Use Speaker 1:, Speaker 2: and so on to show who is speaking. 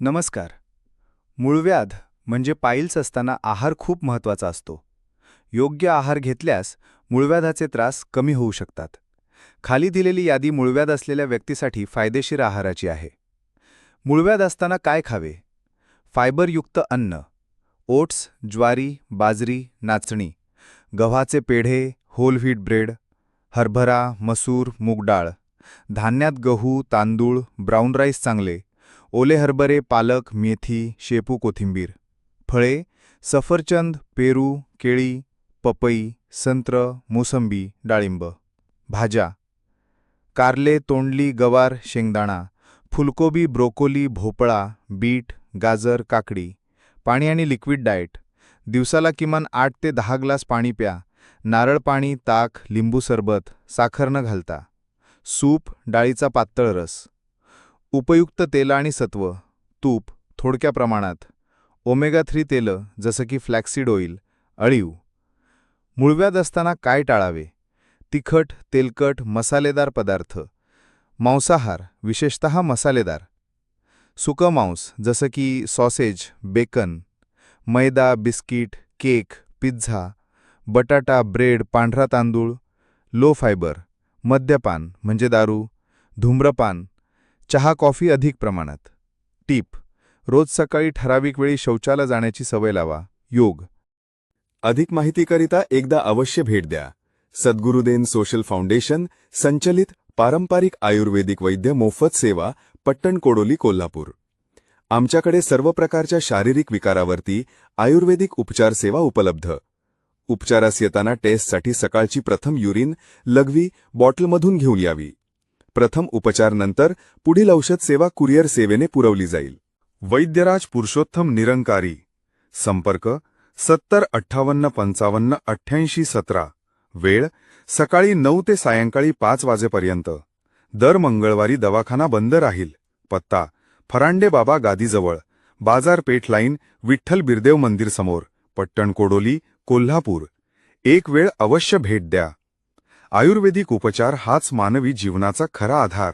Speaker 1: नमस्कार. मूळव्याध म्हणजे पाईल्स असताना आहार खूप महत्त्वाचा असतो. योग्य आहार घेतल्यास मूळव्याधाचे त्रास कमी होऊ शकतात. खाली दिलेली यादी मूळव्याध असलेल्या व्यक्तीसाठी फायदेशीर आहाराची आहे. मूळव्याध असताना काय खावे? फायबरयुक्त अन्न ओट्स ज्वारी बाजरी नाचणी गव्हाचे पेढे होल व्हीट ब्रेड हरभरा मसूर मूगडाळ धान्यात गहू तांदूळ ब्राऊन राईस चांगले ओले हरभरे पालक मेथी शेपू कोथिंबीर. फळे सफरचंद पेरू केळी पपई संत्र मोसंबी डाळिंब. भाज्या. कारले तोंडली गवार शेंगदाणा. फुलकोबी ब्रोकोली भोपळा बीट गाजर काकडी. पाणी आणि लिक्विड डाएट. दिवसाला किमान आठ ते दहा ग्लास पाणी प्या. नारळ पाणी ताक लिंबू सरबत साखर न घालता. सूप डाळीचा पातळ रस. उपयुक्त तेलं आणि सत्व तूप थोडक्या प्रमाणात. ओमेगा थ्री तेलं जसं की फ्लॅक्सिड ऑइल अळीव. मुळव्यात असताना काय टाळावे? तिखट तेलकट मसालेदार पदार्थ. मांसाहार विशेषत मसालेदार. सुकं मांस जसं की सॉसेज बेकन. मैदा बिस्किट केक पिझ्झा. बटाटा ब्रेड पांढरा तांदूळ. लो फायबर मद्यपान म्हणजे दारू. धूम्रपान चहा कॉफी अधिक प्रमाणात. टीप रोज सकाळी ठराविक वेळी शौचाला जाण्याची सवय लावा. योग.
Speaker 2: अधिक माहितीकरिता एकदा अवश्य भेट द्या. सद्गुरुदेन सोशल फाउंडेशन संचलित पारंपरिक आयुर्वेदिक वैद्य मोफत सेवा पट्टण कोडोली कोल्हापूर. आमच्याकडे सर्व प्रकारच्या शारीरिक विकारावरती आयुर्वेदिक उपचार सेवा उपलब्ध. उपचारास येताना टेस्टसाठी सकाळची प्रथम युरिन लघवी बॉटलमधून घेऊन यावी. प्रथम उपचार नंतर पुढील औषध सेवा कुरिअर सेवेने पुरवली जाईल. वैद्यराज पुरुषोत्तम निरंकारी. संपर्क सत्तर अठ्ठावन्न पंचावन्न अठ्ठ्याऐंशी सतरा. वेळ सकाळी नऊ ते सायंकाळी पाच वाजेपर्यंत. दर मंगळवारी दवाखाना बंद राहील. पत्ता फरांडे बाबा गादीजवळ. बाजारपेठ लाईन विठ्ठल बिरदेव मंदिर समोर. पट्टण कोडोली कोल्हापूर. एक वेळ अवश्य भेट द्या. आयुर्वेदिक उपचार हाच मानवी जीवनाचा खरा आधार.